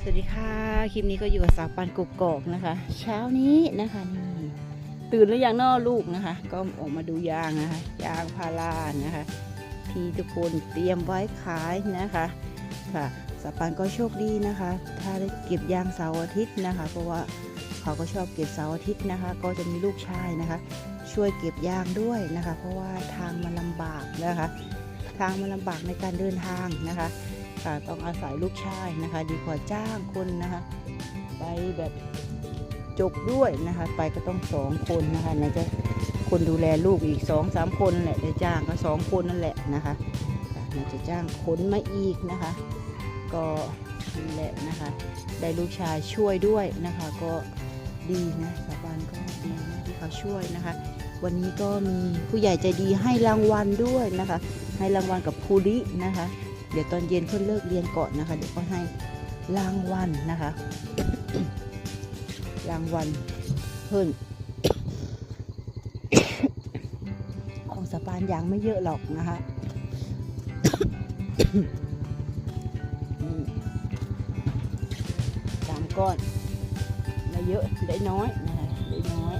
สวัสดีค่ะ คลิปนี้ก็อยู่กับสาวปันกุกอกนะคะ เช้านี้นะคะนี่ตื่นหรือยังนอลูกนะคะ ก็ออกมาดูยางนะคะ ยางพารานะคะ ที่ทุกคนเตรียมไว้ขายนะคะค่ะสาวปันก็โชคดีนะคะ ถ้าได้เก็บยางเสาร์อาทิตย์นะคะ เพราะว่าเขาก็ชอบเก็บเสาร์อาทิตย์นะคะ ก็จะมีลูกชายนะคะ ช่วยเก็บยางด้วยนะคะ เพราะว่าทางมันลำบากนะคะ ทางมันลำบากในการเดินทางนะคะ ค่ะต้องอาศัยลูกชายนะคะดีกว่าจ้างคนนะคะ ไปแบบจกด้วยนะคะ ไปก็ต้องสองคนนะคะไหนจะคนดูแลลูกอีกสองสามคนแหละได้จ้างก็สองคนนั่นแหละนะคะค่ะไหนจะจ้างคนมาอีกนะคะ ก็นั่นแหละนะคะ ได้ลูกชายช่วยด้วยนะคะ ก็ดีนะสาบานก็ดีนะที่เขาช่วยนะคะ วันนี้ก็มีผู้ใหญ่ใจดีให้รางวัลด้วยนะคะ ให้รางวัลกับภูรินะคะ เดี๋ยวตอนเย็นเพิ่นเลิกเรียนก่อนนะคะ เดี๋ยวก็ให้รางวัลนะคะ รางวัลเพิ่นของสปานยางไม่เยอะหรอกนะคะสามก้อนได้เยอะได้น้อยนะคะได้น้อย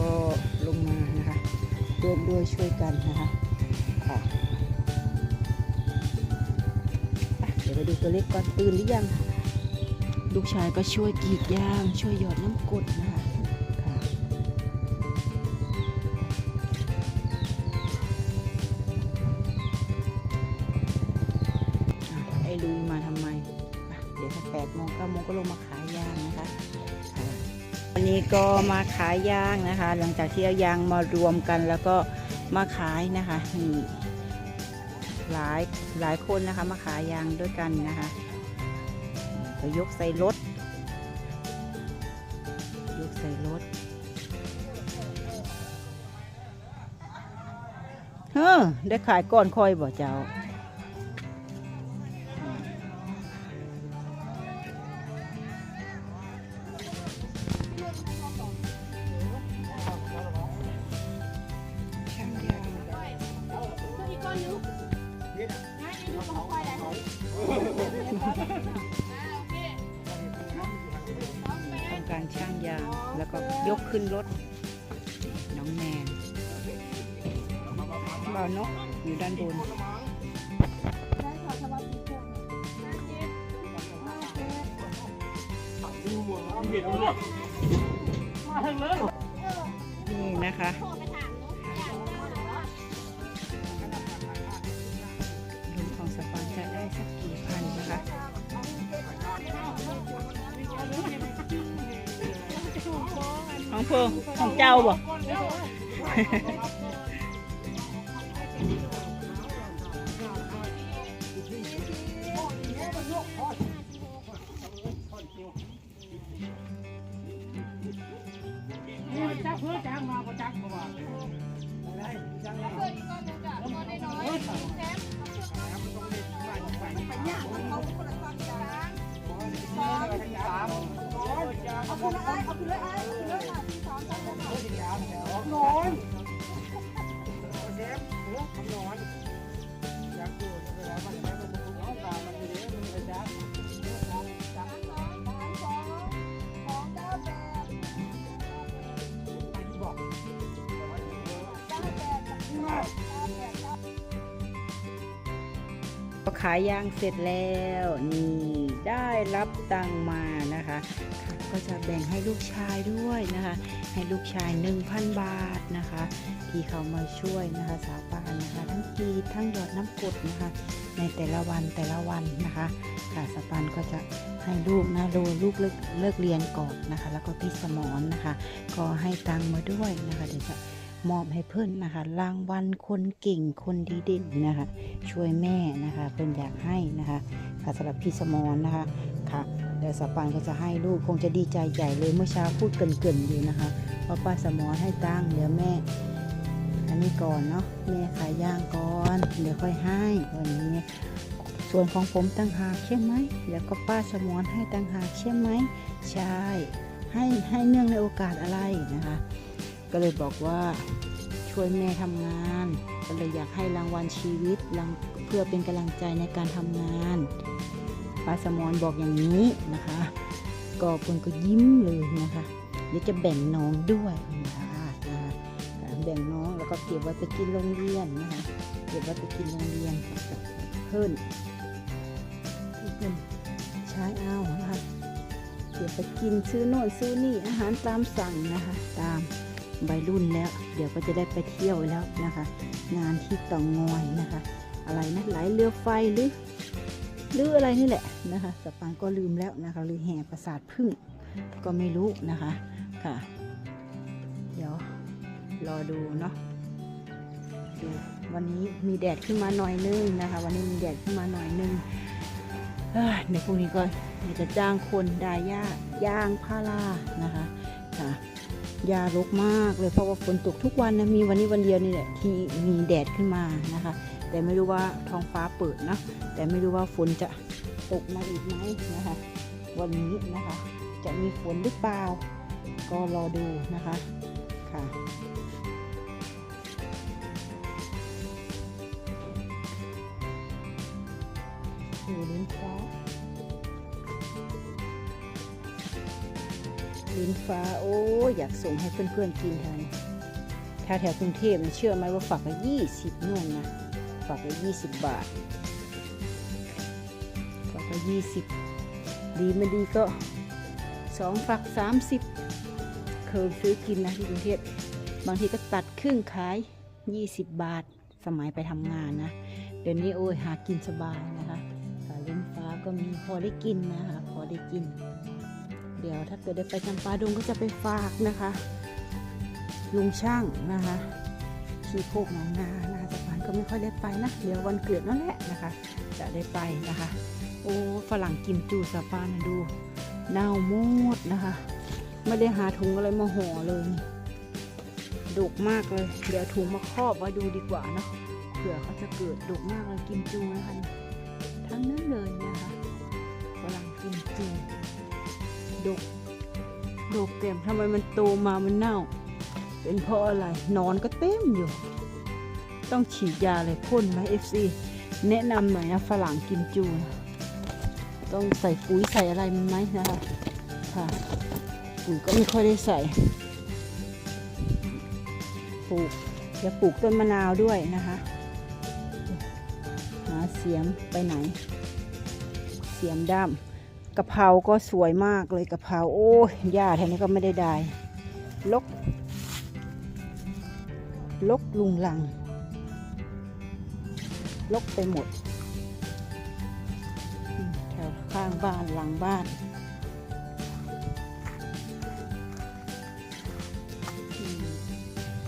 ก็ลงมานะคะร่วมด้วยช่วยกันนะคะค่ะอะเดี๋ยวไปดูตัวเล็กก่อนตื่นหรือยัง ลูกชายก็ช่วยกรีดยาง ช่วยหยอดน้ำกรดนะคะค่ะอะไอ้ลุยมาทำไมอะเดี๋ยวถ้าแปดโมงเก้าโมงก็ลงมาขาย นี้ก็มาขายยางนะคะ หลังจากที่เอายางมารวมกันแล้วก็มาขายนะคะนี่หลายหลายคนนะคะมาขายยางด้วยกันนะคะก็ยกใส่รถ ยกใส่รถเฮ้อได้ขายก่อนคอยบ่เจ้า ต้องการช่างยางแล้วก็ยกขึ้นรถ น้องแนนบ่าวนกอยู่ด้านบนนี่นะคะลุ พอของเจ้าบ่ ก็ขายยางเสร็จแล้วนี่ได้รับตังมานะคะ ก็จะแบ่งให้ลูกชายด้วยนะคะ ให้ลูกชาย 1,000 บาทนะคะ ที่เขามาช่วยนะคะสาวปานนะคะ ทั้งกีทั้งหยอดน้ำกรดนะคะ ในแต่ละวันแต่ละวันนะคะค่ะสาวปานก็จะให้ลูกนะดูลูกเลิกเลิกเรียนก่อนนะคะ แล้วก็พี่สมอนนะคะ ก็ให้ตังมาด้วยนะคะเดี๋ยวจะ มอบให้เพื่อนนะคะ รางวัลคนเก่งคนดีเด่นนะคะ ช่วยแม่นะคะ เพื่อนอยากให้นะคะค่ะสำหรับพี่สมอนนะคะค่ะเดี๋ยวสปันก็จะให้ลูกคงจะดีใจใหญ่เลยเมื่อเช้าพูดเกินๆอยู่นะคะว่าป้าสมอนให้ตั้งเดี๋ยวแม่ อันนี้ก่อนเนาะแม่ขายย่างก่อนเดี๋ยวค่อยให้วันนี้ส่วนของผมตั้งหากใช่ไหมแล้วก็ป้าสมอนให้ตั้งหากใช่ไหมใช่ให้ให้เนื่องในโอกาสอะไรนะคะ ก็เลยบอกว่าช่วยแม่ทำงาน ก็เลยอยากให้รางวัลชีวิตเพื่อเป็นกำลังใจในการทำงานป้าสมอนบอกอย่างนี้นะคะ ก็เพิ่นก็ยิ้มเลยนะคะเดี๋ยวจะแบ่งน้องด้วยนะคะแบ่งน้องแล้วก็เก็บไว้ไปกินโรงเรียนนะคะเก็บไว้ไปกินโรงเรียนเพิ่นใช้เอานะคะเก็บไปกินซื้อโน่นซื้อนี่อาหารตามสั่งนะคะตาม ใบรุ่นแล้ว เดี๋ยวก็จะได้ไปเที่ยวแล้วนะคะ งานที่ต่องงอยนะคะ อะไรนะไหลเรือไฟหรือหรืออะไรนี่แหละนะคะสปานก็ลืมแล้วนะคะหรือแห่ประสาทพึ่งก็ไม่รู้นะคะค่ะ เดี๋ยวรอดูเนาะดูวันนี้มีแดดขึ้นมาหน่อยนึงนะคะ วันนี้มีแดดขึ้นมาหน่อยนึงเอ้ยในพรุ่งนี้ก็จะจ้างคนดายาย่างพารานะคะ ยารกมากเลยเพราะว่าฝนตกทุกวันนะมีวันนี้วันเดียวนี่แหละที่มีแดดขึ้นมานะคะ แต่ไม่รู้ว่าท้องฟ้าเปิดนะแต่ไม่รู้ว่าฝนจะตกมาอีกไหมนะคะ วันนี้นะคะ จะมีฝนหรือเปล่า ก็รอดูนะคะค่ะดูลิ้นฟ้า ล้นฟ้า โอ้ยอยากส่งให้เพื่อนๆกินทันถ้าแถวกรุงเทพเนี่ยเชื่อไหมว่าฝักละยี่สิบนู่นนะฝักละยี่สิบบาทฝักละยี่สิบดีไม่ดีก็สองฝักสามสิบเคยซื้อกินนะที่กรุงเทพบางทีก็ตัดครึ่งขายยี่สิบบาทสมัยไปทำงานนะเดี๋ยวนี้โอ้ยหากินสบายนะคะสาลิ้นฟ้าก็มีพอได้กินนะคะพอได้กิน เดี๋ยวถ้าเกิดได้ไปจำปาดงก็จะไปฝากนะคะ ลุงช่างนะคะที่โคกหนองนานะคะสะพานก็ไม่ค่อยได้ไปนะเดี๋ยววันเกิดนั่นแหละนะคะ จะได้ไปนะคะ โอ้ฝรั่งกิมจูสะพานดูเน่าหมดนะคะ ไม่ได้หาถุงอะไรมาห่อเลยดกมากเลย เดี๋ยวถุงมาครอบไว้ดูดีกว่าเนาะเผื่อเขาจะเกิดดกมากเลยกิมจูนะคะทั้งนั้นเลยนะคะ ดกดกเต็มทำไมมันโตมามันเน่า เป็นเพราะอะไรนอนก็เต็มอยู่ ต้องฉีดยาอะไรพ่นไหมเอฟซีแนะนำหน่อยนะฝรั่งกิมจูนะต้องใส่ปุ๋ยใส่อะไรมันไหมนะคะค่ะปุ๋ยก็ไม่ค่อยได้ใส่ปลูกจะปลูกต้นมะนาวด้วยนะคะ หาเสียมไปไหน เสียมด้าม กะเพราก็สวยมากเลยกะเพราโอ้ยหญ้าแถวนี้ก็ไม่ได้ได้ลก ลกลุงลัง ลกไปหมด แถวข้างบ้านหลังบ้าน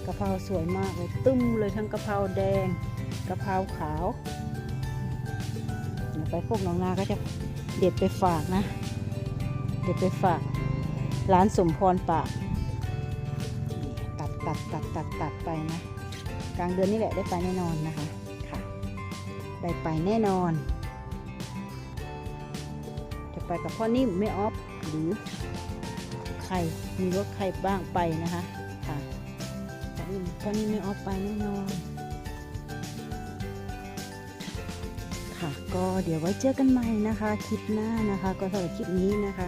กะเพราสวยมากเลยตุ้มเลยทั้งกะเพราแดงกะเพราขาว ไปพวกน้องนาก็จะ เด็ดไปฝากนะ เด็ดไปฝาก ร้านสมพรปาก ตัดตัดตัดตัดตัดไปนะ กลางเดือนนี่แหละได้ไปแน่นอนนะคะ ค่ะ ได้ไปแน่นอน จะไปกับพ่อนิ่มไม่ออฟหรือใครมีรถใครบ้างไปนะคะ ค่ะพ่อนิ่มพ่อนิ่มไม่ออฟไปแน่นอน ค่ะ ก็เดี๋ยวไว้เจอกันใหม่นะคะ คลิปหน้านะคะ ก็สำหรับคลิปนี้นะคะ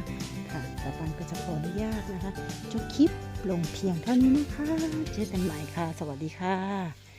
ค่ะต่ปันก็จะขออนุญาตนะคะจบคลิปลงเพียงเท่านี้นะคะ เจอกันใหม่ค่ะ สวัสดีค่ะ